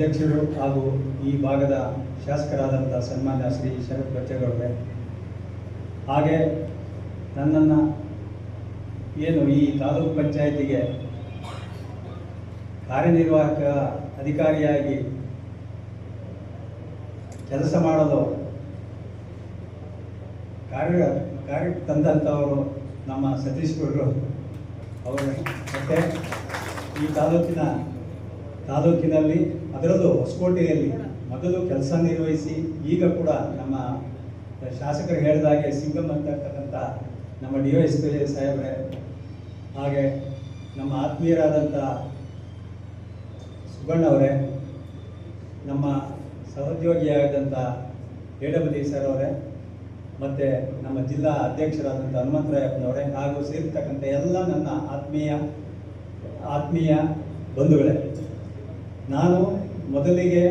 ಅಧ್ಯಕ್ಷರು ಹಾಗೂ ಈ ಭಾಗದ ಶಾಸಕರಾದಂಥ ಸನ್ಮಾನ್ಯ ಶ್ರೀ ಶರತ್ ಬಚ್ಚೇಗೌಡ್ರೆ, ಹಾಗೆ ನನ್ನನ್ನು ಏನು ಈ ತಾಲೂಕು ಪಂಚಾಯತಿಗೆ ಕಾರ್ಯನಿರ್ವಾಹಕ ಅಧಿಕಾರಿಯಾಗಿ ಕೆಲಸ ಮಾಡಲು ಕಾರ್ಯ ಕಾರ್ಯ ತಂದಂಥವರು ನಮ್ಮ ಸತೀಶ್ ಗೌಡರು ಅವರು. ಮತ್ತು ಈ ತಾಲೂಕಿನ, ತಾಲೂಕಿನಲ್ಲಿ ಅದರಲ್ಲೂ ಹೊಸಕೋಟೆಯಲ್ಲಿ ಮೊದಲು ಕೆಲಸ ನಿರ್ವಹಿಸಿ ಈಗ ಕೂಡ ನಮ್ಮ ಶಾಸಕರು ಹೇಳಿದಾಗೆ ಸಿಂಗಮ್ ಅಂತ ಇರ್ತಕ್ಕಂಥ ನಮ್ಮ ಡಿ ಎಸ್ ಪಿ ಸಾಹೇಬ್ರೆ, ಹಾಗೆ ನಮ್ಮ ಆತ್ಮೀಯರಾದಂಥ ಸುಬ್ಬಣ್ಣವರೇ ನಮ್ಮ ಸಹೋದ್ಯೋಗಿಯಾದಂಥ ಎ ಸರ್ ಅವರೇ, ಮತ್ತು ನಮ್ಮ ಜಿಲ್ಲಾ ಅಧ್ಯಕ್ಷರಾದಂಥ ಹನುಮಂತರಾಯಪ್ಪನವರೇ, ಹಾಗೂ ಸೇರಿರ್ತಕ್ಕಂಥ ಎಲ್ಲ ನನ್ನ ಆತ್ಮೀಯ ಆತ್ಮೀಯ ಬಂಧುಗಳೇ, ನಾನು ಮೊದಲಿಗೆ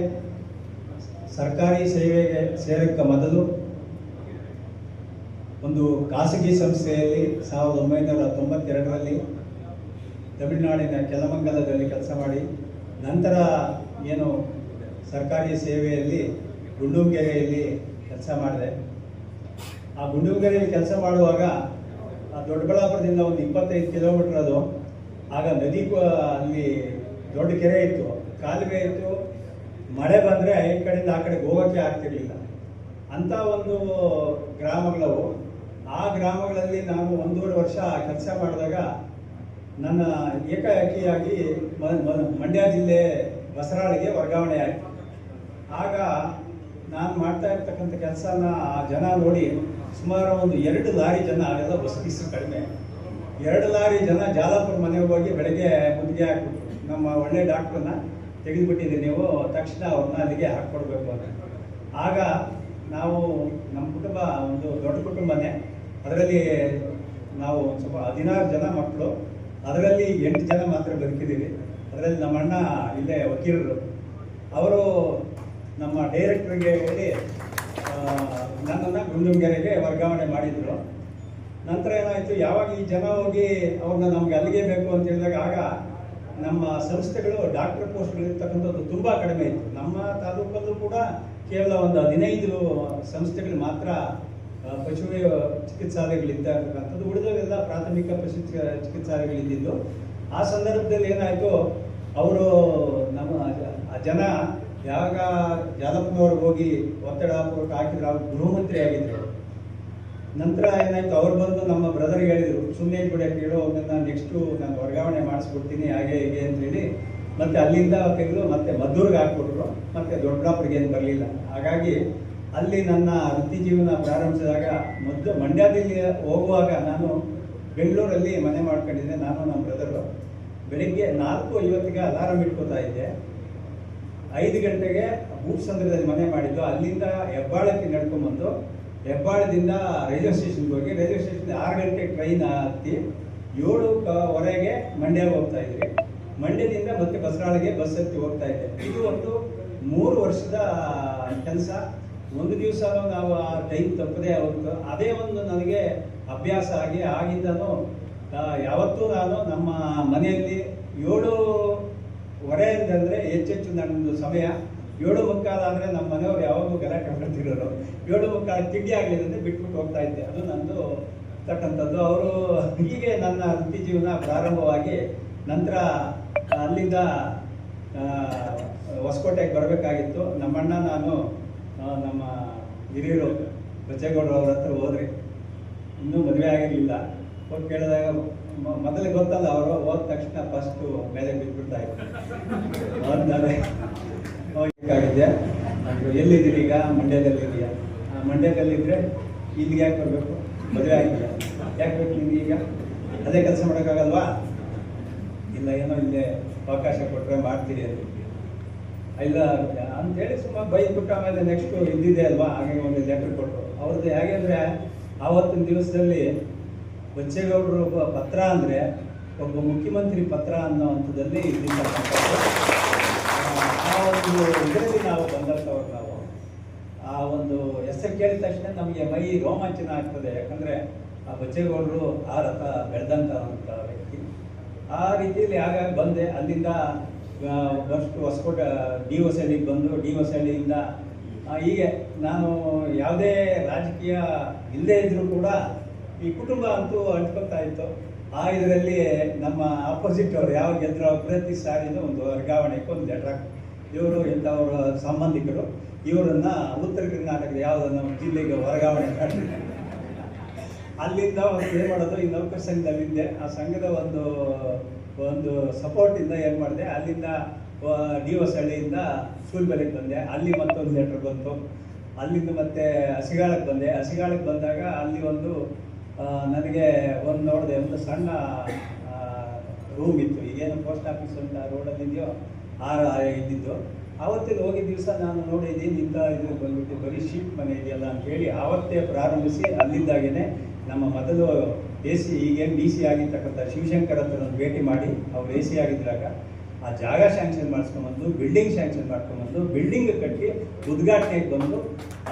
ಸರ್ಕಾರಿ ಸೇವೆಗೆ ಸೇರಕ್ಕೆ ಮೊದಲು ಒಂದು ಖಾಸಗಿ ಸಂಸ್ಥೆಯಲ್ಲಿ ಸಾವಿರದ ಒಂಬೈನೂರ ತೊಂಬತ್ತೆರಡರಲ್ಲಿ ತಮಿಳುನಾಡಿನ ಕೆಲಮಂಗಲದಲ್ಲಿ ಕೆಲಸ ಮಾಡಿ, ನಂತರ ಏನು ಸರ್ಕಾರಿ ಸೇವೆಯಲ್ಲಿ ಗುಂಡೂಂಗೆರೆಯಲ್ಲಿ ಕೆಲಸ ಮಾಡಿದೆ. ಆ ಗುಂಡೂಂಗೆರೆಯಲ್ಲಿ ಕೆಲಸ ಮಾಡುವಾಗ ಆ ದೊಡ್ಡಬಳ್ಳಾಪುರದಿಂದ ಒಂದು ಇಪ್ಪತ್ತೈದು ಕಿಲೋಮೀಟರ್ ಅದು, ಆಗ ನದಿ ಅಲ್ಲಿ ದೊಡ್ಡ ಕೆರೆ ಇತ್ತು, ಕಾಲುವೆ ಇತ್ತು ಮಳೆ ಬಂದರೆ ಈ ಕಡೆಯಿಂದ ಆ ಕಡೆಗೆ ಹೋಗೋಕ್ಕೆ ಆಗ್ತಿರ್ಲಿಲ್ಲ. ಅಂಥ ಒಂದು ಗ್ರಾಮಗಳವು ಆ ಗ್ರಾಮಗಳಲ್ಲಿ ನಾನು ಒಂದೂವರೆ ವರ್ಷ ಕೆಲಸ ಮಾಡಿದಾಗ ನನ್ನ ಏಕಾಏಕಿಯಾಗಿ ಮಂಡ್ಯ ಜಿಲ್ಲೆ ಬಸರಾಳಿಗೆ ವರ್ಗಾವಣೆ ಆಯಿತು. ಆಗ ನಾನು ಮಾಡ್ತಾ ಇರ್ತಕ್ಕಂಥ ಕೆಲಸನ ಆ ಜನ ನೋಡಿ ಸುಮಾರು ಒಂದು ಎರಡು ಲಾರಿ ಜನ ಅವೆಲ್ಲ ಬಸ್ ಗಿಸ್ ಕಡಿಮೆ. ಎರಡು ಲಾರಿ ಜನ ಜಾಲಾಪುರ ಮನೆಗೆ ಹೋಗಿ ಬೆಳಗ್ಗೆ ಮುದ್ದೆ ಹಾಕ್ಬಿಟ್ರು. ನಮ್ಮ ಒಳ್ಳೆ ಡಾಕ್ಟ್ರನ್ನ ತೆಗೆದುಬಿಟ್ಟಿದ್ದೀರಿ ನೀವು, ತಕ್ಷಣ ಅವ್ರನ್ನ ಅಲ್ಲಿಗೆ ಹಾಕ್ಕೊಡ್ಬೇಕು ಅಂತ. ಆಗ ನಾವು ನಮ್ಮ ಕುಟುಂಬ, ಒಂದು ದೊಡ್ಡ ಕುಟುಂಬನೇ. ಅದರಲ್ಲಿ ನಾವು ಸ್ವಲ್ಪ ಹದಿನಾರು ಜನ ಮಕ್ಕಳು. ಅದರಲ್ಲಿ ಎಂಟು ಜನ ಮಾತ್ರ ಬದುಕಿದ್ದೀವಿ. ಅದರಲ್ಲಿ ನಮ್ಮ ಅಣ್ಣ ಇಲ್ಲೇ ವಕೀಲರು. ಅವರು ನಮ್ಮ ಡೈರೆಕ್ಟ್ರಿಗೆ ಹೇಳಿ ನನ್ನನ್ನು ಗುಂಡುಂಗೆರೆಗೆ ವರ್ಗಾವಣೆ ಮಾಡಿದರು. ನಂತರ ಏನಾಯಿತು, ಯಾವಾಗ ಈ ಜನ ಹೋಗಿ ಅವ್ರನ್ನ ನಮ್ಗೆ ಅಲ್ಲಿಗೆ ಬೇಕು ಅಂತ ಹೇಳಿದಾಗ, ಆಗ ನಮ್ಮ ಸಂಸ್ಥೆಗಳು, ಡಾಕ್ಟರ್ ಪೋಸ್ಟ್ಗಳಿರ್ತಕ್ಕಂಥದ್ದು ತುಂಬ ಕಡಿಮೆ ಇತ್ತು. ನಮ್ಮ ತಾಲೂಕಲ್ಲೂ ಕೂಡ ಕೇವಲ ಒಂದು ಹದಿನೈದು ಸಂಸ್ಥೆಗಳು ಮಾತ್ರ ಪಶು ಚಿಕಿತ್ಸಾಲಯಗಳಿದ್ದ ಇರ್ತಕ್ಕಂಥದ್ದು ಉಳಿದವೆಲ್ಲ ಪ್ರಾಥಮಿಕ ಪಶು ಚಿಕಿತ್ಸಾಲಯಗಳಿದ್ದಿದ್ದು. ಆ ಸಂದರ್ಭದಲ್ಲಿ ಏನಾಯಿತು, ಅವರು ನಮ್ಮ ಜನ ಯಾವಾಗ ಯಾದಪ್ಪನವ್ರಿಗೆ ಹೋಗಿ ಒತ್ತಡ ಪೂರ್ವಕ ಹಾಕಿದ್ರು, ಅವ್ರು ಗೃಹಮಂತ್ರಿ ಆಗಿದ್ರು ನಂತರ ಏನಾಯ್ತು, ಅವ್ರು ಬಂದು ನಮ್ಮ ಬ್ರದರ್ ಹೇಳಿದರು ಸುಮ್ಮನೆ ಕೂಡ ಕೇಳೋ ಅವನ್ನ ನೆಕ್ಸ್ಟು ನಾನು ವರ್ಗಾವಣೆ ಮಾಡಿಸ್ಬಿಡ್ತೀನಿ, ಹಾಗೆ ಹೀಗೆ ಅಂತ ಹೇಳಿ. ಮತ್ತೆ ಅಲ್ಲಿಂದ ತೆಗೆದು ಮತ್ತೆ ಮದ್ದೂರ್ಗೆ ಹಾಕ್ಬಿಟ್ರು, ಮತ್ತೆ ದೊಡ್ಡಬಳ್ಳಾಪುರಿಗೆ ಏನು ಬರಲಿಲ್ಲ. ಹಾಗಾಗಿ ಅಲ್ಲಿ ನನ್ನ ವೃತ್ತಿ ಜೀವನ ಪ್ರಾರಂಭಿಸಿದಾಗ ಮೊದಲು ಮಂಡ್ಯದಲ್ಲಿ ಹೋಗುವಾಗ ನಾನು ಬೆಂಗಳೂರಲ್ಲಿ ಮನೆ ಮಾಡ್ಕೊಂಡಿದ್ದೆ, ನಾನು ನಮ್ಮ ಬ್ರದರು ಬೆಳಿಗ್ಗೆ ನಾಲ್ಕು ಐವತ್ತಿಗೆ ಅಲಾರಾಮ್ ಇಟ್ಕೋತಾ ಇದ್ದೆ. ಐದು ಗಂಟೆಗೆ ಭೂಸಂದ್ರದಲ್ಲಿ ಮನೆ ಮಾಡಿದ್ದು. ಅಲ್ಲಿಂದ ಹೆಬ್ಬಾಳಕ್ಕೆ ನಡ್ಕೊಂಬಂದು ಹೆಬ್ಬಾಳದಿಂದ ರೈಲ್ವೆ ಸ್ಟೇಷನ್ಗೆ ಹೋಗಿ ರೈಲ್ವೆ ಸ್ಟೇಷನ್ ಆರು ಗಂಟೆ ಟ್ರೈನ್ ಹತ್ತಿ ಏಳು ವರೆಗೆ ಮಂಡ್ಯ ಹೋಗ್ತಾ ಇದ್ರಿ. ಮಂಡ್ಯದಿಂದ ಮತ್ತೆ ಬಸರಾಳಿಗೆ ಬಸ್ ಹತ್ತಿ ಹೋಗ್ತಾ ಇದ್ದೆ. ಇದು ಒಂದು ಮೂರು ವರ್ಷದ ಕೆಲಸ. ಒಂದು ದಿವಸ ನಾವು ಆ ಟೈಮ್ ತಪ್ಪದೇ ಹೋಗ್ತು. ಅದೇ ಒಂದು ನನಗೆ ಅಭ್ಯಾಸ ಆಗಿ ಆಗಿಂದನೂ ಆ, ಯಾವತ್ತೂ ನಾನು ನಮ್ಮ ಮನೆಯಲ್ಲಿ ಏಳು ಹೊರೆ ಅಂತಂದರೆ ಹೆಚ್ಚೆಚ್ಚು ನನ್ನದು ಸಮಯ. ಏಳು ಮುಕ್ಕಾಲ ಅಂದರೆ ನಮ್ಮ ಮನೆಯವ್ರು ಯಾವಾಗಲೂ ಗಲಾಟೆ ಮಾಡ್ತಿರೋರು. ಏಳು ಮುಕ್ಕಾಲ ತಿಂಡಿ ಆಗಲಿಲ್ಲ ಅಂದರೆ ಬಿಟ್ಬಿಟ್ಟು ಹೋಗ್ತಾ ಇದ್ದೆ. ಅದು ನಂದು ತಕ್ಕಂಥದ್ದು. ಅವರು ಹೀಗೆ ನನ್ನ ವೃತ್ತಿ ಜೀವನ ಪ್ರಾರಂಭವಾಗಿ ನಂತರ ಅಲ್ಲಿಂದ ಹೊಸಕೋಟೆಗೆ ಬರಬೇಕಾಗಿತ್ತು. ನಮ್ಮಣ್ಣ ನಾನು ನಮ್ಮ ಹಿರಿಯರು ಬಚ್ಚೇಗೌಡರು ಅವ್ರ ಹತ್ರ ಹೋದ್ರಿ. ಇನ್ನೂ ಮದುವೆ ಆಗಿರಲಿಲ್ಲ. ಹೋಗಿ ಕೇಳಿದಾಗ ಮೊದಲಿಗೆ ಮೊದಲೇ ಗೊತ್ತಲ್ಲ ಅವರು ಹೋದ ತಕ್ಷಣ ಫಸ್ಟು ಮೇಲೆ ಬಿದ್ದುಬಿಡ್ತಾ ಇದ್ರು. ಹೋದ್ಮೇಲೆ ಎಲ್ಲಿದ್ದೀರಿ ಈಗ? ಎಲ್ಲಿದ್ದೀರಿ ಈಗ ಮಂಡ್ಯದಲ್ಲಿದೆಯಾ ಮಂಡ್ಯದಲ್ಲಿದ್ದರೆ ಇಲ್ಲಿಗೆ ಯಾಕೆ ಬರಬೇಕು? ಮದುವೆ ಆಗಿಲ್ಲ ಯಾಕೆ ಬೇಕು ನಿಮ್ಗೆ ಈಗ? ಅದೇ ಕೆಲಸ ಮಾಡೋಕ್ಕಾಗಲ್ವಾ? ಇಲ್ಲ ಏನೋ ಇಲ್ಲೇ ಅವಕಾಶ ಕೊಟ್ಟರೆ ಮಾಡ್ತೀರಿ ಅಂತ ಇಲ್ಲ ಅಂತೇಳಿ ಸುಮ್ಮನೆ ಬೈದ್ಬಿಟ್ಟು ಆಮೇಲೆ ನೆಕ್ಸ್ಟು ಇದ್ದಿದೆ ಅಲ್ವಾ? ಹಾಗೆ ಒಂದು ಲೆಟ್ರ್ ಕೊಟ್ಟರು. ಅವ್ರದ್ದು ಹೇಗೆ ಅಂದರೆ ಆವತ್ತಿನ ದಿವಸದಲ್ಲಿ ಬಚ್ಚೇಗೌಡರು ಒಬ್ಬ ಪತ್ರ ಅಂದರೆ ಒಬ್ಬ ಮುಖ್ಯಮಂತ್ರಿ ಪತ್ರ ಅನ್ನೋ ಹಂತದಲ್ಲಿ ಆ, ಆ ಒಂದು ಇದರಲ್ಲಿ ನಾವು ಬಂದಂಥವ್ರು ನಾವು. ಆ ಒಂದು ಹೆಸರು ಕೇಳಿದ ತಕ್ಷಣ ನಮಗೆ ಮೈ ರೋಮಾಂಚನ ಆಗ್ತದೆ. ಯಾಕಂದರೆ ಆ ಬಚ್ಚೇಗೌಡರು ಆ ರಥ ಬೆಳೆದಂಥ ವ್ಯಕ್ತಿ. ಆ ರೀತಿಯಲ್ಲಿ ಆಗಾಗ ಬಂದೆ. ಅಲ್ಲಿಂದ ಫಸ್ಟ್ ಹೊಸಕೋಟೆ ಡಿ ಹೊಸಳ್ಳಿಗೆ ಬಂದು ಡಿ ಹೊಸಳ್ಳಿಯಿಂದ ಆ, ಹೀಗೆ ನಾನು ಯಾವುದೇ ರಾಜಕೀಯ ಇಲ್ಲದೇ ಇದ್ದರೂ ಕೂಡ ಈ ಕುಟುಂಬ ಅಂತೂ ಅಂಟ್ಕೊತಾ ಇತ್ತು. ಆ ಇದರಲ್ಲಿ ನಮ್ಮ ಆಪೋಸಿಟ್ ಅವ್ರು ಯಾವ ಗೆದ್ರು ಪ್ರತಿ ಸಾರಿನೂ ಒಂದು ವರ್ಗಾವಣೆಗೆ ಒಂದು ಲೆಟರ್ ಇವರು ಇಂಥವ್ರ ಸಂಬಂಧಿಕರು. ಇವರನ್ನ ಉತ್ತರ ಕರ್ನಾಟಕದ ಯಾವುದನ್ನು ಜಿಲ್ಲೆಗೆ ವರ್ಗಾವಣೆ ಮಾಡಿ. ಅಲ್ಲಿಂದ ಒಂದು ಏನು ಮಾಡೋದು ಈ ನೌಕರ ಸಂಘದಲ್ಲಿದ್ದೆ ಆ ಸಂಘದ ಒಂದು ಒಂದು ಸಪೋರ್ಟಿಂದ ಏನು ಮಾಡಿದೆ, ಅಲ್ಲಿಂದ ಡಿ ಹೊಸಳ್ಳಿಯಿಂದ ಸೂಲ್ಬೆಲೆಗೆ ಬಂದೆ. ಅಲ್ಲಿ ಮತ್ತೊಂದು ಲೆಟ್ರ್ ಬಂತು. ಅಲ್ಲಿಂದ ಮತ್ತೆ ಹಸಿಗಾಳಕ್ಕೆ ಬಂದೆ. ಹಸಿಗಾಳಕ್ಕೆ ಬಂದಾಗ ಅಲ್ಲಿ ಒಂದು ನನಗೆ ಒಂದು ನೋಡಿದೆ, ಒಂದು ಸಣ್ಣ ರೂಮ್ ಇತ್ತು. ಈಗೇನು ಪೋಸ್ಟ್ ಆಫೀಸ್ ಅಂತ ರೋಡಲ್ಲಿ ಇದೆಯೋ ಆ ಇದ್ದಿದ್ದು. ಆವತ್ತಿನ ಹೋಗಿದ್ದ ದಿವಸ ನಾನು ನೋಡಿದ್ದೀನಿ ಇಂಥ ಇದು ಬಂದ್ಬಿಟ್ಟು ಬರೀ ಶೀಟ್ ಮನೆ ಇದೆಯಲ್ಲ ಅಂತ ಹೇಳಿ ಆವತ್ತೇ ಪ್ರಾರಂಭಿಸಿ ಅಲ್ಲಿದ್ದಾಗೇ ನಮ್ಮ ಮೊದಲು ಎ ಸಿ, ಈಗೇನು ಡಿ ಸಿ ಆಗಿರ್ತಕ್ಕಂಥ ಶಿವಶಂಕರ್ ಹತ್ರ ಭೇಟಿ ಮಾಡಿ ಅವ್ರು ಎ ಸಿ ಆಗಿದ್ದಾಗ ಆ ಜಾಗ ಸ್ಯಾಂಕ್ಷನ್ ಮಾಡಿಸ್ಕೊಂಬಂದು ಬಿಲ್ಡಿಂಗ್ ಸ್ಯಾಂಕ್ಷನ್ ಮಾಡ್ಕೊಂಬಂದು ಬಿಲ್ಡಿಂಗ್ ಕಟ್ಟಿ ಉದ್ಘಾಟನೆಗೆ ಬಂದು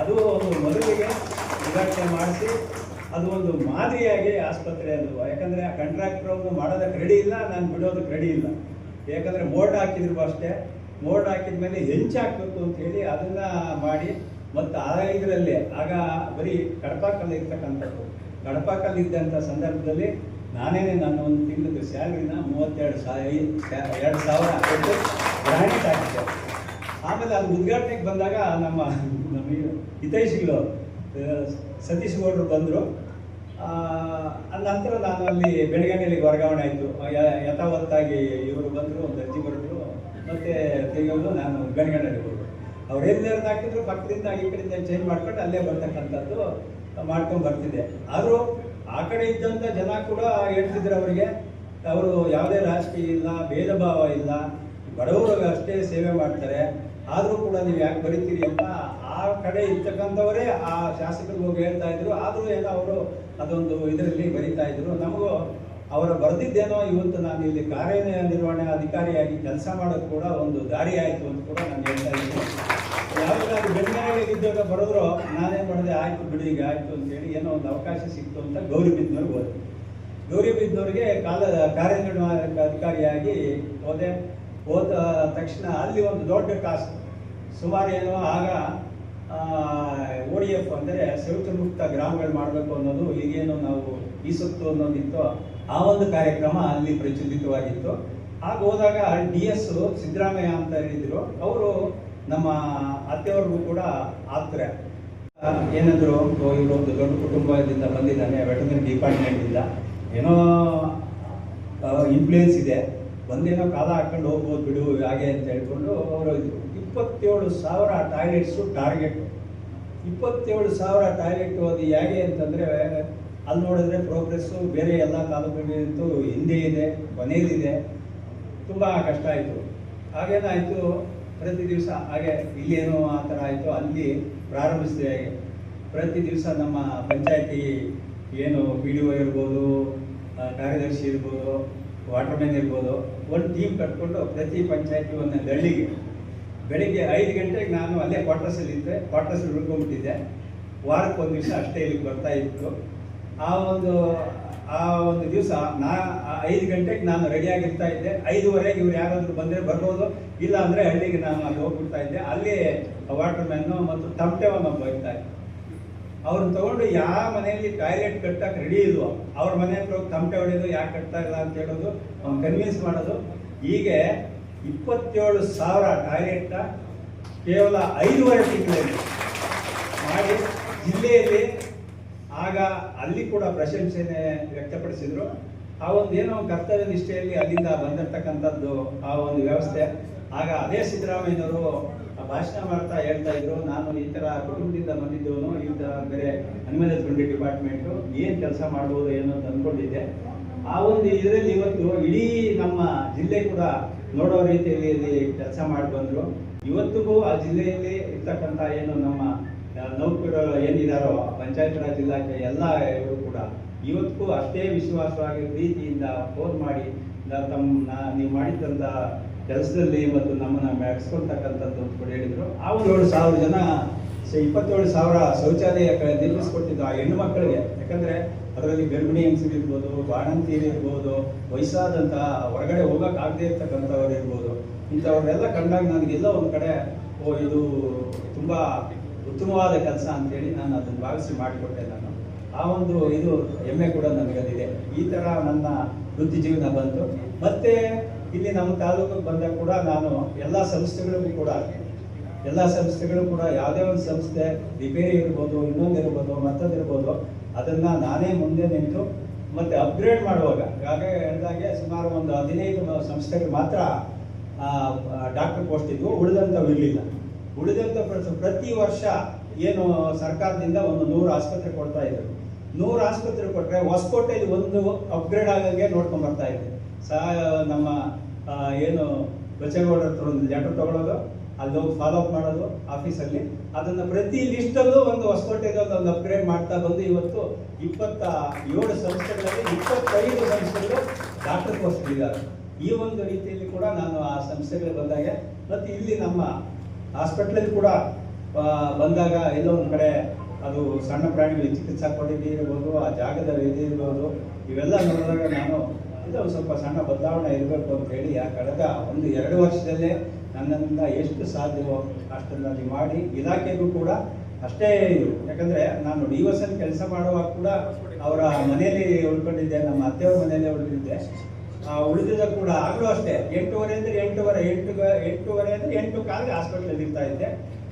ಅದು ಒಂದು ಮೊದಲಿಗೆ ಉದ್ಘಾಟನೆ ಮಾಡಿಸಿ ಅದು ಒಂದು ಮಾದರಿಯಾಗಿ ಆಸ್ಪತ್ರೆ ಅದು. ಯಾಕಂದರೆ ಆ ಕಾಂಟ್ರಾಕ್ಟರ್ ಅವರು ಮಾಡೋದಕ್ಕೆ ರೆಡಿ ಇಲ್ಲ, ನಾನು ಬಿಡೋದಕ್ಕೆ ರೆಡಿ ಇಲ್ಲ. ಯಾಕಂದರೆ ಮೋಡ್ ಹಾಕಿದ್ರು ಅಷ್ಟೇ ಮೋರ್ಡ್ ಹಾಕಿದ ಮೇಲೆ ಹೆಂಚು ಹಾಕಬೇಕು ಅಂತ ಹೇಳಿ ಅದನ್ನ ಮಾಡಿ, ಮತ್ತು ಆ ಇದರಲ್ಲಿ, ಆಗ ಬರೀ ಕಡಪಾಕಲ್ಲಿ ಇರ್ತಕ್ಕಂಥದ್ದು. ಕಡಪಾಕಲ್ಲಿ ಇದ್ದಂಥ ಸಂದರ್ಭದಲ್ಲಿ ನಾನೇನೆ ನನ್ನ ಒಂದು ತಿಂಗಳಿಗೆ ಸ್ಯಾಲ್ರಿನ ಮೂವತ್ತೆರಡು ಸಾವಿರ ಎರಡು ಸಾವಿರ ಕೊಟ್ಟು ಗ್ರಾಂಟ್ ಹಾಕಿದ್ದೆ. ಆಮೇಲೆ ಅದು ಉದ್ಘಾಟನೆಗೆ ಬಂದಾಗ ನಮ್ಮ ನಮ್ಮ ಹಿತೈಷಿಗಳು ಸತೀಶ್ ಗೌಡರು ಬಂದರು. ನಂತರ ನಾನು ಅಲ್ಲಿ ಬೆಳಗಾವಿಯಲ್ಲಿ ವರ್ಗಾವಣೆ ಆಯಿತು. ಯಥಾವತ್ತಾಗಿ ಇವರು ಬಂದರು, ಒಂದು ಅರ್ಜಿ ಬರೆದ್ರು ಮತ್ತೆ ತೆಗೆಯೋದು ನಾನು ಬೆಳಗಾವಿಯಲ್ಲಿ ಹೋದ್ರು ಅವ್ರು ಎಲ್ಲರೂ ಹಾಕಿದ್ರು, ಪಕ್ಕದಿಂದ ಈ ಕಡೆಯಿಂದ ಚೇಂಜ್ ಮಾಡ್ಕೊಂಡು ಅಲ್ಲೇ ಬರ್ತಕ್ಕಂಥದ್ದು ಮಾಡ್ಕೊಂಡು ಬರ್ತಿದ್ದೆ. ಆದರೂ ಆ ಕಡೆ ಇದ್ದಂಥ ಜನ ಕೂಡ ಹೇಳ್ತಿದ್ರು ಅವರಿಗೆ, ಅವರು ಯಾವುದೇ ರಾಜಕೀಯ ಇಲ್ಲ ಭೇದ ಭಾವ ಇಲ್ಲ. ಬಡವರು ಅಷ್ಟೇ ಸೇವೆ ಮಾಡ್ತಾರೆ. ಆದರೂ ಕೂಡ ನೀವು ಯಾಕೆ ಬರೀತೀರಿ ಅಂತ ಕಡೆ ಇರ್ತಕ್ಕಂಥವರೇ ಆ ಶಾಸಕರಿಗೆ ಹೋಗಿ ಹೇಳ್ತಾ ಇದ್ರು. ಆದರೂ ಏನೋ ಅವರು ಅದೊಂದು ಇದರಲ್ಲಿ ಬರೀತಾ ಇದ್ರು. ನಮಗೂ ಅವರ ಬರೆದಿದ್ದೇನೋ ಇವತ್ತು ನಾನು ಇಲ್ಲಿ ಕಾರ್ಯನಿರ್ವಹಣೆ ಅಧಿಕಾರಿಯಾಗಿ ಕೆಲಸ ಮಾಡೋದು ಕೂಡ ಒಂದು ದಾರಿ ಆಯಿತು ಅಂತ ಕೂಡ ನಾನು ಹೇಳ್ತಾ ಇದ್ದೀನಿ. ಯಾವಾಗ ಬೆಂಗಳೂರಿಗೆ ಇದ್ದಾಗ ಬರೋದ್ರು ನಾನೇನು ಮಾಡಿದೆ? ಆಯಿತು ಬಿಡಿ, ಈಗ ಆಯ್ತು ಅಂತೇಳಿ ಏನೋ ಒಂದು ಅವಕಾಶ ಸಿಕ್ತು ಅಂತ ಗೌರಿ ಬಿದ್ದವ್ರಿಗೆ ಹೋದೆ ಗೌರಿಬಿದ್ನವ್ರಿಗೆ ಕಾಲ ಕಾರ್ಯನಿರ್ವಹಣೆ ಅಧಿಕಾರಿಯಾಗಿ ಹೋದೆ. ಹೋದ ತಕ್ಷಣ ಅಲ್ಲಿ ಒಂದು ದೊಡ್ಡ ಕಾಸು. ಸುಮಾರು ಏನೋ ಆಗ ಓ ಡಿ ಎಫ್ ಅಂದರೆ ಸೌಚ ಮುಕ್ತ ಗ್ರಾಮಗಳು ಮಾಡಬೇಕು ಅನ್ನೋದು ಈಗೇನು ನಾವು ಈ ಸತ್ತು ಅನ್ನೋದಿತ್ತು. ಆ ಒಂದು ಕಾರ್ಯಕ್ರಮ ಅಲ್ಲಿ ಪ್ರಚಲಿತವಾಗಿತ್ತು ಆಗ ಹೋದಾಗ ಡಿ ಎಸ್ ಸಿದ್ದರಾಮಯ್ಯ ಅಂತ ಹೇಳಿದ್ರು. ಅವರು ನಮ್ಮ ಅತ್ತೆಯವ್ರಿಗೂ ಕೂಡ ಆತ್ರ. ಏನಾದ್ರು ಇವರು ಒಂದು ದೊಡ್ಡ ಕುಟುಂಬದಿಂದ ಬಂದಿದ್ದಾನೆ, ವೆಟರ್ನರಿ ಡಿಪಾರ್ಟ್ಮೆಂಟಿಂದ ಏನೋ ಇನ್ಫ್ಲೂಯೆನ್ಸ್ ಇದೆ. ಒಂದೇನೋ ಕಾಲ ಹಾಕೊಂಡು ಹೋಗ್ಬೋದು ಬಿಡು, ಹಾಗೆ ಅಂತ ಹೇಳ್ಕೊಂಡು ಅವರು ಇಪ್ಪತ್ತೇಳು ಸಾವಿರ ಟಾಯ್ಲೆಟ್ಸು ಟಾರ್ಗೆಟ್. ಇಪ್ಪತ್ತೇಳು ಸಾವಿರ ಟಾಯ್ಲೆಟ್ ಅದು ಹೇಗೆ ಅಂತಂದರೆ, ಅಲ್ಲಿ ನೋಡಿದ್ರೆ ಪ್ರೋಗ್ರೆಸ್ಸು ಬೇರೆ ಎಲ್ಲ ತಾಲೂಕುಗಳಿಂತೂ ಹಿಂದೆ ಇದೆ ಕೊನೆಯಲ್ಲಿದೆ ತುಂಬ ಕಷ್ಟ ಆಯಿತು. ಹಾಗೇನಾಯಿತು, ಪ್ರತಿ ದಿವಸ, ಹಾಗೆ ಇಲ್ಲೇನೋ ಆ ಥರ ಆಯಿತು, ಅಲ್ಲಿ ಪ್ರಾರಂಭಿಸಿದೆ ಪ್ರತಿ ದಿವಸ ನಮ್ಮ ಪಂಚಾಯತಿ ಏನು ಪಿ ಡಿ ಒ ಇರ್ಬೋದು ಕಾರ್ಯದರ್ಶಿ ಇರ್ಬೋದು, ವಾಟರ್ಮ್ಯಾನ್ ಇರ್ಬೋದು, ಒಂದು ಟೀಮ್ ಕಟ್ಕೊಂಡು ಪ್ರತಿ ಪಂಚಾಯತಿ ಒಂದೊಂದು ಹಳ್ಳಿಗೆ ಬೆಳಿಗ್ಗೆ ಐದು ಗಂಟೆಗೆ ನಾನು ಅಲ್ಲೇ ಕ್ವಾರ್ಟರ್ಸಲ್ಲಿ ಇದ್ದೆ. ಕ್ವಾರ್ಟರ್ಸಲ್ಲಿ ಉಳ್ಕೊಂಡ್ಬಿಟ್ಟಿದ್ದೆ. ವಾರಕ್ಕೆ ಒಂದು ದಿವಸ ಅಷ್ಟೇ ಇಲ್ಲಿಗೆ ಬರ್ತಾ ಇತ್ತು ಆ ಒಂದು ಆ ಒಂದು ದಿವಸ ನಾ ಐದು ಗಂಟೆಗೆ ನಾನು ರೆಡಿಯಾಗಿರ್ತಾ ಇದ್ದೆ. ಐದುವರೆಗೆ ಇವ್ರು ಯಾರಾದರೂ ಬಂದರೆ ಬರ್ಬೋದು. ಇಲ್ಲ ಅಂದರೆ ಹಳ್ಳಿಗೆ ನಾನು ಅಲ್ಲಿ ಹೋಗ್ಬಿಡ್ತಾ ಇದ್ದೆ. ಅಲ್ಲಿ ವಾಟರ್ ಮ್ಯಾನು ಮತ್ತು ತಮಟೆವನ್ನು ಬೈತಾ ಇದ್ದೆ. ಅವ್ರನ್ನ ತಗೊಂಡು ಯಾವ ಮನೆಯಲ್ಲಿ ಟಾಯ್ಲೆಟ್ ಕಟ್ಟಕ್ಕೆ ರೆಡಿ ಇಲ್ವೋ, ಅವ್ರ ಮನೆ ಹತ್ರ ಹೋಗಿ ತಮಟೆ ಹೊಡೆಯೋದು, ಯಾಕೆ ಕಟ್ತಾ ಇಲ್ಲ ಅಂತ ಹೇಳೋದು, ಅವ್ನು ಕನ್ವಿನ್ಸ್ ಮಾಡೋದು. ಹೀಗೆ ಇಪ್ಪತ್ತೇಳು ಸಾವಿರ ಟಾಯ್ಲೆಟ್ನ ಕೇವಲ ಐದುವರೆ ತಿಂಗಳಲ್ಲಿ ಮಾಡಿ ಜಿಲ್ಲೆಯಲ್ಲಿ ಆಗ ಅಲ್ಲಿ ಕೂಡ ಪ್ರಶಂಸೆನೆ ವ್ಯಕ್ತಪಡಿಸಿದ್ರು. ಆ ಒಂದು ಏನೋ ಕರ್ತವ್ಯ ನಿಷ್ಠೆಯಲ್ಲಿ ಅಲ್ಲಿಂದ ಬಂದಿರತಕ್ಕಂಥದ್ದು ಆ ಒಂದು ವ್ಯವಸ್ಥೆ. ಆಗ ಅದೇ ಸಿದ್ದರಾಮಯ್ಯನವರು ಭಾಷಣ ಮಾಡ್ತಾ ಹೇಳ್ತಾ ಇದ್ರು, ನಾನು ಈ ಥರ ಕುಟುಂಬದಿಂದ ಬಂದಿದ್ದವನು, ಈ ಥರ ಬೇರೆ ಅನಿಮಲ್ ಹಸ್ಬೆಂಡ್ರಿ ಡಿಪಾರ್ಟ್ಮೆಂಟು ಏನು ಕೆಲಸ ಮಾಡ್ಬೋದು, ಏನು ಅಂತ ಅಂದ್ಕೊಂಡಿದ್ದೆ ಆ ಒಂದು ಇದರಲ್ಲಿ ಇವತ್ತು ಇಡೀ ನಮ್ಮ ಜಿಲ್ಲೆ ಕೂಡ ನೋಡೋ ರೀತಿಯಲ್ಲಿ ಇಲ್ಲಿ ಕೆಲಸ ಮಾಡಿ ಬಂದರು. ಇವತ್ತಿಗೂ ಆ ಜಿಲ್ಲೆಯಲ್ಲಿ ಇರ್ತಕ್ಕಂಥ ಏನು ನಮ್ಮ ನೌಕರು ಏನಿದಾರೋ ಪಂಚಾಯತ್ ರಾಜ್ ಇಲಾಖೆ ಎಲ್ಲ ಇವರು ಕೂಡ ಇವತ್ತಿಗೂ ಅಷ್ಟೇ ವಿಶ್ವಾಸವಾಗಿ ಪ್ರೀತಿಯಿಂದ ಫೋನ್ ಮಾಡಿ ತಮ್ಮ ನೀವು ಮಾಡಿದಂಥ ಕೆಲಸದಲ್ಲಿ ಮತ್ತು ನಮ್ಮನ್ನ ಮೆರೆಸ್ಕೊಳ್ತಕ್ಕಂಥದ್ದು ಕೂಡ ಹೇಳಿದ್ರು. ಆ ಒಂದು ಏಳು ಸಾವಿರ ಜನ ಸ- ಇಪ್ಪತ್ತೇಳು ಸಾವಿರ ಶೌಚಾಲಯ ನಿರ್ಮಿಸಿಕೊಟ್ಟಿದ್ದು ಆ ಹೆಣ್ಣು ಮಕ್ಕಳಿಗೆ, ಯಾಕಂದ್ರೆ ಅದರಲ್ಲಿ ಗರ್ಭಿಣಿ ಹೆಂಗಸರಿರ್ಬೋದು ಬಾಣಂತಿಯರು ಇರ್ಬೋದು ವಯಸ್ಸಾದಂಥ ಹೊರಗಡೆ ಹೋಗಕ್ ಆಗದೆ ಇರ್ತಕ್ಕಂಥವ್ರು ಇರ್ಬೋದು, ಇಂಥವ್ರನ್ನೆಲ್ಲ ಕಂಡಾಗ ನನಗೆಲ್ಲ ಒಂದು ಕಡೆ, ಓ, ಇದು ತುಂಬ ಉತ್ತಮವಾದ ಕೆಲಸ ಅಂತೇಳಿ ನಾನು ಅದನ್ನು ಭಾವಿಸಿ ಮಾಡಿಕೊಟ್ಟೆ ನಾನು. ಆ ಒಂದು ಇದು ಹೆಮ್ಮೆ ಕೂಡ ನನಗದಿದೆ ಈ ಥರ ನನ್ನ ವೃತ್ತಿ ಜೀವನ ಬಂತು. ಮತ್ತೆ ಇಲ್ಲಿ ನಮ್ಮ ತಾಲೂಕಿಗೆ ಬಂದಾಗ ಕೂಡ ನಾನು ಎಲ್ಲ ಸಂಸ್ಥೆಗಳಿಗೂ ಕೂಡ ಎಲ್ಲ ಸಂಸ್ಥೆಗಳು ಕೂಡ ಯಾವುದೇ ಒಂದು ಸಂಸ್ಥೆ ರಿಪೇರಿ ಇರ್ಬೋದು ಇನ್ನೊಂದು ಇರ್ಬೋದು ಮತ್ತೊಂದು ಇರ್ಬೋದು, ಅದನ್ನ ನಾನೇ ಮುಂದೆ ನಿಂತು ಮತ್ತೆ ಅಪ್ಗ್ರೇಡ್ ಮಾಡುವಾಗ, ಹಾಗೆ ಹೇಳಿದಾಗೆ ಸುಮಾರು ಒಂದು ಹದಿನೈದು ಸಂಸ್ಥೆಗಳು ಮಾತ್ರ ಡಾಕ್ಟರ್ ಪೋಸ್ಟ್ ಇದ್ವು, ಉಳಿದಂಥವು ಇರಲಿಲ್ಲ. ಉಳಿದಂಥ ಪ್ರತಿ ವರ್ಷ ಏನು ಸರ್ಕಾರದಿಂದ ಒಂದು ನೂರು ಆಸ್ಪತ್ರೆ ಕೊಡ್ತಾ ಇದ್ರು. ನೂರು ಆಸ್ಪತ್ರೆ ಕೊಟ್ಟರೆ ಹೊಸಕೋಟೆಯಲ್ಲಿ ಒಂದು ಅಪ್ಗ್ರೇಡ್ ಆಗೋಂಗೆ ನೋಡ್ಕೊಂಡ್ ಬರ್ತಾ ಇದ್ದೆ ಸಹ ನಮ್ಮ ಏನು ಬಚ್ಚೇಗೌಡರ ಹತ್ರ ಒಂದು ಲೆಟರ್ ತಗೊಳ್ಳೋದು ಅಲ್ಲಿ ಹೋಗಿ ಫಾಲೋ ಅಪ್ ಮಾಡೋದು ಆಫೀಸಲ್ಲಿ ಅದನ್ನ ಪ್ರತಿ ಲಿಸ್ಟಲ್ಲೂ ಒಂದು ಹೊಸಕೋಟೆಗೆ ಒಂದು ಅಪ್ಗ್ರೇಡ್ ಮಾಡ್ತಾ ಬಂದು ಇವತ್ತು ಇಪ್ಪತ್ತ ಏಳು ಸಂಸ್ಥೆಗಳಲ್ಲಿ ಇಪ್ಪತ್ತೈದು ಸಂಸ್ಥೆಗಳು ಡಾಕ್ಟರ್ ಪೋಸ್ಟ್ ಇದ್ದಾರೆ. ಈ ಒಂದು ರೀತಿಯಲ್ಲಿ ಕೂಡ ನಾನು ಆ ಸಂಸ್ಥೆಗಳು ಬಂದಾಗ, ಮತ್ತು ಇಲ್ಲಿ ನಮ್ಮ ಹಾಸ್ಪಿಟ್ಲಲ್ಲಿ ಕೂಡ ಬಂದಾಗ ಎಲ್ಲೋ ಒಂದು ಕಡೆ ಅದು ಸಣ್ಣ ಪ್ರಾಣಿಗಳಿಗೆ ಚಿಕಿತ್ಸಾ ಕೊಡಲಿ ಇರ್ಬೋದು, ಆ ಜಾಗದ ಇದು ಇರ್ಬೋದು, ಇವೆಲ್ಲ ನೋಡಿದಾಗ ನಾನು ಇದು ಸ್ವಲ್ಪ ಸಣ್ಣ ಬದಲಾವಣೆ ಇರಬೇಕು ಅಂತ ಹೇಳಿ, ಆ ಕಳೆದ ಒಂದು ಎರಡು ವರ್ಷದಲ್ಲೇ ನನ್ನಿಂದ ಎಷ್ಟು ಸಾಧ್ಯವೋ ಅಷ್ಟನ್ನಲ್ಲಿ ಮಾಡಿ ಇಲಾಖೆಗೂ ಕೂಡ ಅಷ್ಟೇ ಇದು. ಯಾಕಂದರೆ ನಾನು ಡಿ ಎಸ್ ಎಲ್ ಕೆಲಸ ಮಾಡುವಾಗ ಕೂಡ ಅವರ ಮನೆಯಲ್ಲಿ ಉಳ್ಕೊಂಡಿದ್ದೆ ನಮ್ಮ ಅತ್ತೆಯವ್ರ ಮನೆಯಲ್ಲೇ ಉಳಿದಿದ್ದೆ. ಆ, ಉಳಿದಿದ್ದ ಕೂಡ ಆಗಲೂ ಅಷ್ಟೇ. ಎಂಟೂವರೆ ಅಂದರೆ ಎಂಟೂವರೆ ಎಂಟು ಎಂಟೂವರೆ ಅಂದರೆ ಎಂಟು ಕಾಲಿಗೆ ಹಾಸ್ಪಿಟ್ಲಲ್ಲಿ ಇರ್ತಾ ಇದ್ದೆ.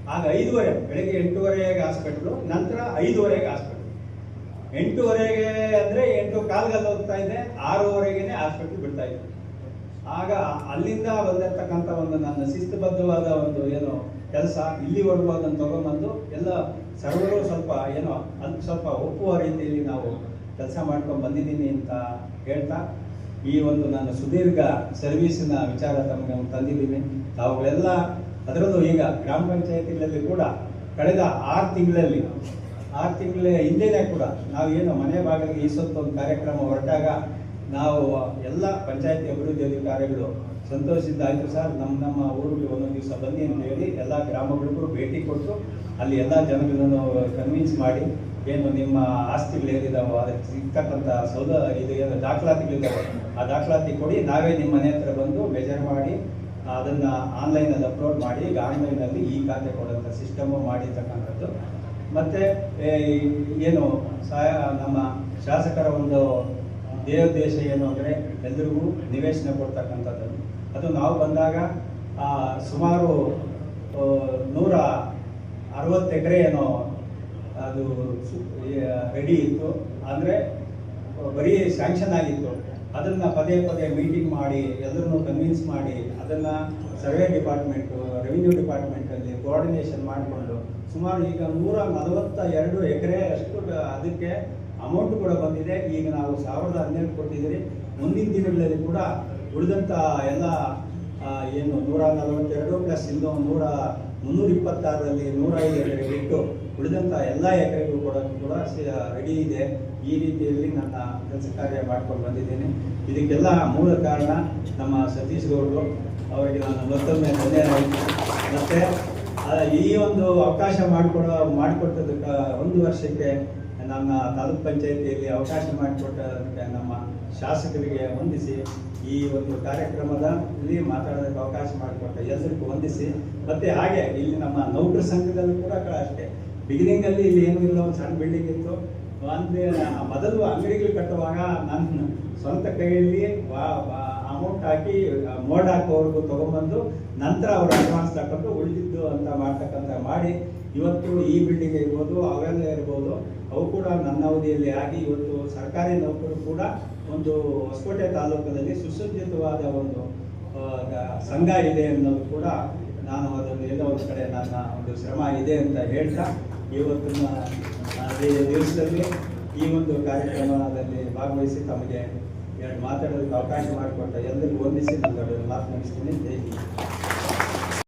ಆಗ ಐದುವರೆ ಬೆಳಗ್ಗೆ ಎಂಟೂವರೆಗೆ ಹಾಸ್ಪಿಟ್ಲು ನಂತರ ಐದುವರೆಗೆ ಹಾಸ್ಪಿಟ್ಲು. ಎಂಟೂವರೆಗೆ ಅಂದರೆ ಎಂಟು ಕಾಲ್ಗಲ್ಲಿ ಹೋಗ್ತಾ ಇದ್ದೆ ಆರೂವರೆಗೇ ಹಾಸ್ಪಿಟ್ಲ್ ಬಿಡ್ತಾ ಇದ್ದೆ ಆಗ ಅಲ್ಲಿಂದ ಬಂದಿರತಕ್ಕಂಥ ಒಂದು ನನ್ನ ಶಿಸ್ತುಬದ್ಧವಾದ ಒಂದು ಏನು ಕೆಲಸ ಇಲ್ಲಿವರೆಗೂ ಅದನ್ನು ತಗೊಂಡ್ಬಂದು ಎಲ್ಲ ಸರ್ವರು ಸ್ವಲ್ಪ ಏನೋ ಅದು ಸ್ವಲ್ಪ ಒಪ್ಪುವ ರೀತಿಯಲ್ಲಿ ನಾವು ಕೆಲಸ ಮಾಡ್ಕೊಂಡು ಬಂದಿದ್ದೀನಿ ಅಂತ ಹೇಳ್ತಾ, ಈ ಒಂದು ನನ್ನ ಸುದೀರ್ಘ ಸರ್ವೀಸಿನ ವಿಚಾರ ತಮಗೆ ತಂದಿದ್ದೀನಿ. ತಾವುಗಳೆಲ್ಲ ಅದರಲ್ಲೂ ಈಗ ಗ್ರಾಮ ಪಂಚಾಯತಿಗಳಲ್ಲಿ ಕೂಡ ಕಳೆದ ಆರು ತಿಂಗಳಲ್ಲಿ, ಆರು ತಿಂಗಳ ಹಿಂದೆನೇ ಕೂಡ ನಾವು ಏನು ಮನೆ ಭಾಗಕ್ಕೆ ಈ ಸೊತ್ತು ಒಂದು ಕಾರ್ಯಕ್ರಮ ಹೊರಟಾಗ ನಾವು ಎಲ್ಲ ಪಂಚಾಯತಿ ಅಭಿವೃದ್ಧಿ ಅಧಿಕಾರಿಗಳು ಸಂತೋಷದಿಂದ ಆಯಿತು ಸರ್. ನಮ್ಮ ನಮ್ಮ ಊರಿಗೆ ಒಂದೊಂದು ದಿವಸ ಬನ್ನಿ ಅಂತ ಹೇಳಿ ಎಲ್ಲ ಗ್ರಾಮಗಳಿಗೂ ಭೇಟಿ ಕೊಟ್ಟು ಅಲ್ಲಿ ಎಲ್ಲ ಜನಗಳನ್ನು ಕನ್ವಿನ್ಸ್ ಮಾಡಿ ಏನು ನಿಮ್ಮ ಆಸ್ತಿಗಳೇನಿದಾವೋ ಅದಕ್ಕೆ ಸಿಗ್ತಕ್ಕಂಥ ಸೌದ ಇದು ಏನು ದಾಖಲಾತಿಗಳಿದ್ದಾವೆ ಆ ದಾಖಲಾತಿ ಕೊಡಿ. ನಾವೇ ನಿಮ್ಮ ಮನೆ ಹತ್ರ ಬಂದು ಮೆಜರ್ ಮಾಡಿ, ಅದನ್ನು ಆನ್ಲೈನಲ್ಲಿ ಅಪ್ಲೋಡ್ ಮಾಡಿ, ಈಗ ಆನ್ಲೈನಲ್ಲಿ ಈ ಖಾತೆ ಕೊಡುವಂಥ ಸಿಸ್ಟಮು ಮಾಡಿರ್ತಕ್ಕಂಥದ್ದು. ಮತ್ತು ಏನು, ಸಹಾಯ, ನಮ್ಮ ಶಾಸಕರ ಒಂದು ದೇವದೇಶ ಏನು ಅಂದರೆ ಎಲ್ರಿಗೂ ನಿವೇಶನ ಕೊಡ್ತಕ್ಕಂಥದ್ದು. ಅದು ನಾವು ಬಂದಾಗ ಸುಮಾರು ನೂರ ಅರವತ್ತು ಎಕರೆ ಏನೋ ಅದು ರೆಡಿ ಇತ್ತು. ಅಂದರೆ, ಬರೀ ಸ್ಯಾಂಕ್ಷನ್ ಆಗಿತ್ತು. ಅದನ್ನ ಪದೇ ಪದೇ ಮೀಟಿಂಗ್ ಮಾಡಿ ಎಲ್ಲರನ್ನೂ ಕನ್ವಿನ್ಸ್ ಮಾಡಿ, ಅದನ್ನ ಸರ್ವೆ ಡಿಪಾರ್ಟ್ಮೆಂಟು ರೆವಿನ್ಯೂ ಡಿಪಾರ್ಟ್ಮೆಂಟಲ್ಲಿ ಕೋಆರ್ಡಿನೇಷನ್ ಮಾಡಿಕೊಂಡು, ಸುಮಾರು ಈಗ ನೂರ ನಲವತ್ತ ಎರಡು ಎಕರೆ ಅಷ್ಟು, ಅದಕ್ಕೆ ಅಮೌಂಟ್ ಕೂಡ ಬಂದಿದೆ. ಈಗ ನಾವು ಸಾವಿರದ ಹನ್ನೆರಡು ಕೊಟ್ಟಿದ್ದೀರಿ. ಮುಂದಿನ ದಿನಗಳಲ್ಲಿ ಕೂಡ ಉಳಿದಂಥ ಎಲ್ಲ ಏನು ನೂರ ನಲವತ್ತೆರಡು ಪ್ಲಸ್ ಇನ್ನು ನೂರ ಮುನ್ನೂರ ಇಪ್ಪತ್ತಾರರಲ್ಲಿ ನೂರ ಐದು ಎಕರೆ ಬಿಟ್ಟು ಉಳಿದಂಥ ಎಲ್ಲ ಎಕರೆಗಳು ಕೂಡ ಕೂಡ ರೆಡಿ ಇದೆ. ಈ ರೀತಿಯಲ್ಲಿ ನನ್ನ ಕೆಲಸ ಕಾರ್ಯ ಮಾಡ್ಕೊಂಡು ಬಂದಿದ್ದೀನಿ. ಇದಕ್ಕೆಲ್ಲ ಮೂಲ ಕಾರಣ ನಮ್ಮ ಸತೀಶ್ ಗೌಡರು. ಅವರಿಗೆ ನಾನು ಮತ್ತೊಮ್ಮೆ ಧನ್ಯವಾದ ಮತ್ತೆ ಈ ಒಂದು ಅವಕಾಶ ಮಾಡಿಕೊಡೋ, ಮಾಡಿಕೊಟ್ಟದಕ್ಕೆ ಒಂದು ವರ್ಷಕ್ಕೆ ನನ್ನ ತಾಲೂಕ್ ಪಂಚಾಯತಿಯಲ್ಲಿ ಅವಕಾಶ ಮಾಡಿಕೊಟ್ಟದಕ್ಕೆ ನಮ್ಮ ಶಾಸಕರಿಗೆ ವಂದಿಸಿ ಈ ಒಂದು ಕಾರ್ಯಕ್ರಮದಲ್ಲಿ ಮಾತಾಡೋದಕ್ಕೆ ಅವಕಾಶ ಮಾಡಿಕೊಟ್ಟ ಎಲ್ಲರಿಗೂ ವಂದಿಸಿ, ಮತ್ತೆ ಹಾಗೆ ಇಲ್ಲಿ ನಮ್ಮ ನೌಕರ ಸಂಘದಲ್ಲಿ ಕೂಡ ಅಷ್ಟೇ. ಬಿಗಿನಿಂಗ್ ಅಲ್ಲಿ ಇಲ್ಲಿ ಏನೂ ಇಲ್ಲ, ಒಂದು ಸಣ್ಣ ಬಿಲ್ಡಿಂಗ್ ಇತ್ತು. ಅಂದರೆ ಮೊದಲು ಅಂಗಡಿಗಳು ಕಟ್ಟುವಾಗ ನನ್ನ ಸ್ವಂತ ಕೈಯಲ್ಲಿ ಅಮೌಂಟ್ ಹಾಕಿ ಮೋಡ್ ಹಾಕೋವರೆಗೂ ತಗೊಂಡ್ಬಂದು ನಂತರ ಅವರು ಅಡ್ವಾನ್ಸ್ ತಗೊಂಡು ಉಳಿದಿದ್ದು ಅಂತ ಮಾಡ್ತಕ್ಕಂಥ ಮಾಡಿ ಇವತ್ತು ಈ ಬಿಲ್ಡಿಂಗ್ ಇರ್ಬೋದು ಅವೆಲ್ಲ ಇರ್ಬೋದು, ಅವು ಕೂಡ ನನ್ನ ಅವಧಿಯಲ್ಲಿ ಆಗಿ ಇವತ್ತು ಸರ್ಕಾರಿ ನೌಕರು ಕೂಡ ಒಂದು ಹೊಸಕೋಟೆ ತಾಲೂಕಿನಲ್ಲಿ ಸುಸಜ್ಜಿತವಾದ ಒಂದು ಸಂಘ ಇದೆ ಅನ್ನೋದು ಕೂಡ ನಾನು ಅದನ್ನು ಎಲ್ಲೋ ಒಂದು ಕಡೆ ನನ್ನ ಒಂದು ಶ್ರಮ ಇದೆ ಅಂತ ಹೇಳ್ತಾ ಇವತ್ತಿನ ದಿವಸದಲ್ಲಿ ಈ ಒಂದು ಕಾರ್ಯಕ್ರಮದಲ್ಲಿ ಭಾಗವಹಿಸಿ ತಮಗೆ ಎರಡು ಮಾತಾಡೋದಕ್ಕೆ ಅವಕಾಶ ಮಾಡಿಕೊಟ್ಟ ಎಲ್ಲರಿಗೂ ವಂದಿಸಿ ನಾನು ಮಾತನಾಡಿಸ್ತೀನಿ ಜೈ.